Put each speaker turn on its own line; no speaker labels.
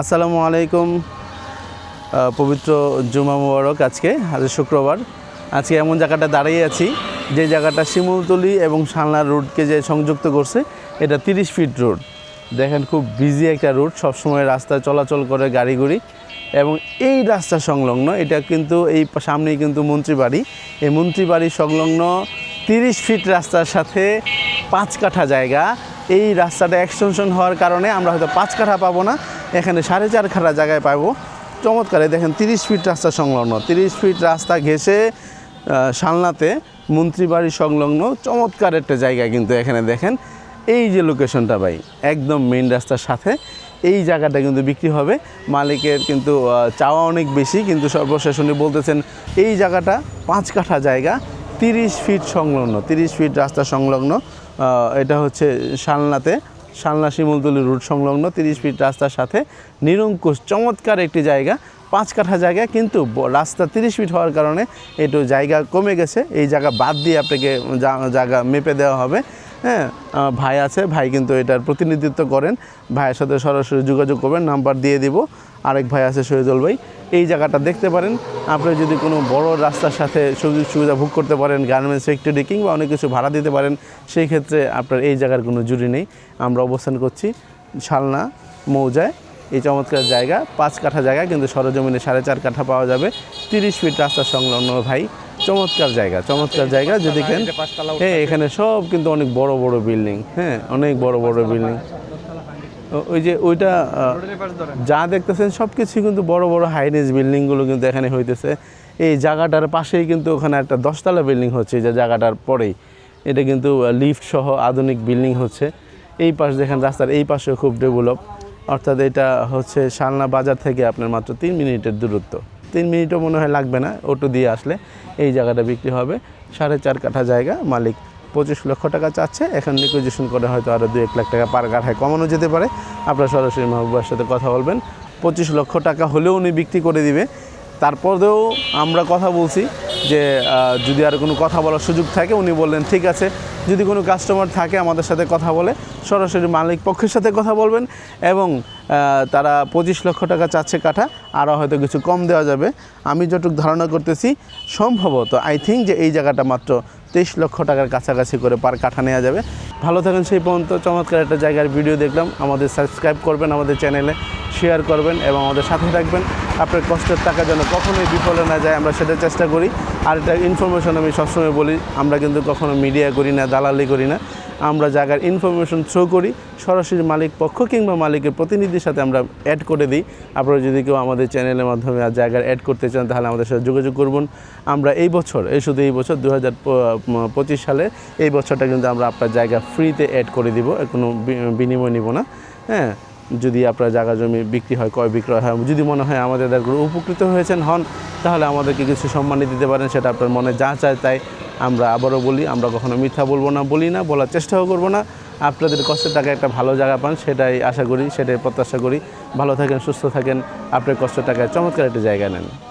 আসসালামু আলাইকুম পবিত্র জুমা মুবারক আজকে, আজ শুক্রবার। আজকে এমন জায়গাটা দাঁড়িয়ে আছি, যে জায়গাটা শিমুলতলি এবং সালনা রোডকে যে সংযুক্ত করছে, এটা তিরিশ ফিট রোড। দেখেন খুব বিজি একটা রোড, সবসময় রাস্তায় চলাচল করে গাড়ি গুড়ি এবং এই রাস্তা সংলগ্ন, এটা কিন্তু এই সামনেই কিন্তু মন্ত্রীবাড়ি। এই মন্ত্রীবাড়ি সংলগ্ন তিরিশ ফিট রাস্তার সাথে পাঁচ কাঠা জায়গা। এই রাস্তাটা এক্সটেনশন হওয়ার কারণে আমরা হয়তো পাঁচ কাঠা পাবো না। এখানে সাড়ে চার কাঠা জায়গায় পাবো। চমৎকারে দেখেন, তিরিশ ফিট রাস্তা সংলগ্ন। তিরিশ ফিট রাস্তা ঘেসে সালনাতে মন্ত্রীবাড়ি সংলগ্ন। চমৎকার একটা জায়গা কিন্তু এখানে দেখেন। এই যে লোকেশনটা ভাই, একদম মেইন রাস্তার সাথে। এই জায়গাটা কিন্তু বিক্রি হবে। মালিকের কিন্তু চাওয়া অনেক বেশি, কিন্তু সর্বশেষ উনি বলতেছেন, এই জায়গাটা পাঁচ কাঠা জায়গা, তিরিশ ফিট সংলগ্ন, তিরিশ ফিট রাস্তা সংলগ্ন। এটা হচ্ছে সালনাতে। সালনা শিমুলতলি রুট সংলগ্ন তিরিশ ফিট রাস্তার সাথে নিরঙ্কুশ, চমৎকার একটি জায়গা, পাঁচ কাঠা জায়গা, কিন্তু রাস্তা তিরিশ ফিট হওয়ার কারণে একটু জায়গা কমে গেছে। এই জায়গা বাদ দিয়ে আপনাকে জায়গা মেপে দেওয়া হবে। হ্যাঁ ভাই আছে, ভাই কিন্তু এটার প্রতিনিধিত্ব করেন। ভাইয়ের সাথে সরাসরি যোগাযোগ করবেন, নাম্বার দিয়ে দিব। আরেক ভাই আছে শহীদুল ভাই। এই জায়গাটা দেখতে পারেন। আপনি যদি কোনো বড় রাস্তার সাথে সুযোগ সুবিধা ভোগ করতে পারেন গার্মেন্টস ফ্যাক্টরি কিংবা অনেক কিছু ভাড়া দিতে পারেন, সেই ক্ষেত্রে আপনার এই জায়গার কোনো জুড়ি নেই। আমরা অবস্থান করছি শালনা, মৌজায়। এই চমৎকার জায়গা, পাঁচ কাঠা জায়গা, কিন্তু সরজমিনে সাড়ে চার কাঠা পাওয়া যাবে। তিরিশ ফিট রাস্তা সংলগ্ন ভাই। চমৎকার জায়গা চমৎকার জায়গা যদি হ্যাঁ এখানে সব কিন্তু অনেক বড় বড় বিল্ডিং হ্যাঁ অনেক বড় বড় বিল্ডিং। ওই যে ওইটা যা দেখতেছেন সব কিছুই কিন্তু বড় বড় হাইরেজ বিল্ডিংগুলো কিন্তু এখানে হইতেছে। এই জায়গাটার পাশেই কিন্তু ওখানে একটা দশতলা বিল্ডিং হচ্ছে যে জায়গাটার পরেই। এটা কিন্তু লিফট সহ আধুনিক বিল্ডিং হচ্ছে। এই পাশ দেখেন রাস্তার এই পাশেও খুব ডেভেলপ অর্থাৎ এটা হচ্ছে শালনা বাজার থেকে আপনার মাত্র তিন মিনিটের দূরত্ব। তিন মিনিটও মনে হয় লাগবে না অটো দিয়ে আসলে এই জায়গাটা বিক্রি হবে। সাড়ে চার কাঠা জায়গা, মালিক পঁচিশ লক্ষ টাকা চাচ্ছে। এখন নিকোজিশন করে হয়তো আরও দু এক লাখ টাকা পার কাঠায় কমানো যেতে পারে। আপনারা সরাসরি মাহবুবার সাথে কথা বলবেন। পঁচিশ লক্ষ টাকা হলেও উনি বিক্রি করে দিবে। তারপরেও আমরা কথা বলছি যে যদি আর কোনো কথা বলার সুযোগ থাকে, উনি বললেন, ঠিক আছে যদি কোনো কাস্টমার থাকে আমাদের সাথে কথা বলে, সরাসরি মালিক পক্ষের সাথে কথা বলবেন এবং তারা পঁচিশ লক্ষ টাকা চাচ্ছে কাঠা আরও হয়তো কিছু কম দেওয়া যাবে। আমি যতটুকু ধারণা করতেছি, সম্ভবত আই থিঙ্ক যে এই জায়গাটা মাত্র তেইশ লক্ষ টাকার কাছাকাছি করে পার কাঠা নেওয়া যাবে। ভালো থাকেন সেই পর্যন্ত চমৎকার একটা জায়গার ভিডিও দেখলাম। আমাদের সাবস্ক্রাইব করবেন আমাদের চ্যানেলে শেয়ার করবেন এবং আমাদের সাথে থাকবেন। আপনার কষ্টের টাকা যেন কখনোই বিফলে না যায়, আমরা সেটা চেষ্টা করি। আর এটা ইনফরমেশন আমি সবসময় বলি, আমরা কিন্তু কখনো মিডিয়া করি না, দালালি করি না। আমরা জায়গার ইনফরমেশন থ্রো করি, সরাসরি মালিক পক্ষ কিংবা মালিকের প্রতিনিধির সাথে আমরা অ্যাড করে দিই। আপনারা যদি কেউ আমাদের চ্যানেলের মাধ্যমে আর জায়গার অ্যাড করতে চান, তাহলে আমাদের সাথে যোগাযোগ করবেন। আমরা এই বছর, এই শুধু এই বছর দু হাজার পঁচিশ সালে, এই বছরটা কিন্তু আমরা আপনার জায়গা ফ্রিতে অ্যাড করে দিব কোনো বিনিময় নিব না। হ্যাঁ যদি আপনার জায়গা জমি বিক্রি হয় কয় বিক্রয় হয়, যদি মনে হয় আমাদের দ্বারা উপকৃত হয়েছেন, হন, তাহলে আমাদেরকে কিছু সম্মানিত দিতে পারেন, সেটা আপনার মনে যা চায় তাই আমরা আবারও বলি, আমরা কখনো মিথ্যা বলব না, বলি না, বলার চেষ্টাও করব না। আপনাদের কষ্টের টাকা একটা ভালো জায়গা পান, সেটাই আশা করি, সেটাই প্রত্যাশা করি। ভালো থাকেন, সুস্থ থাকেন, আপনার কষ্টের টাকায় চমৎকার একটা জায়গা নেন।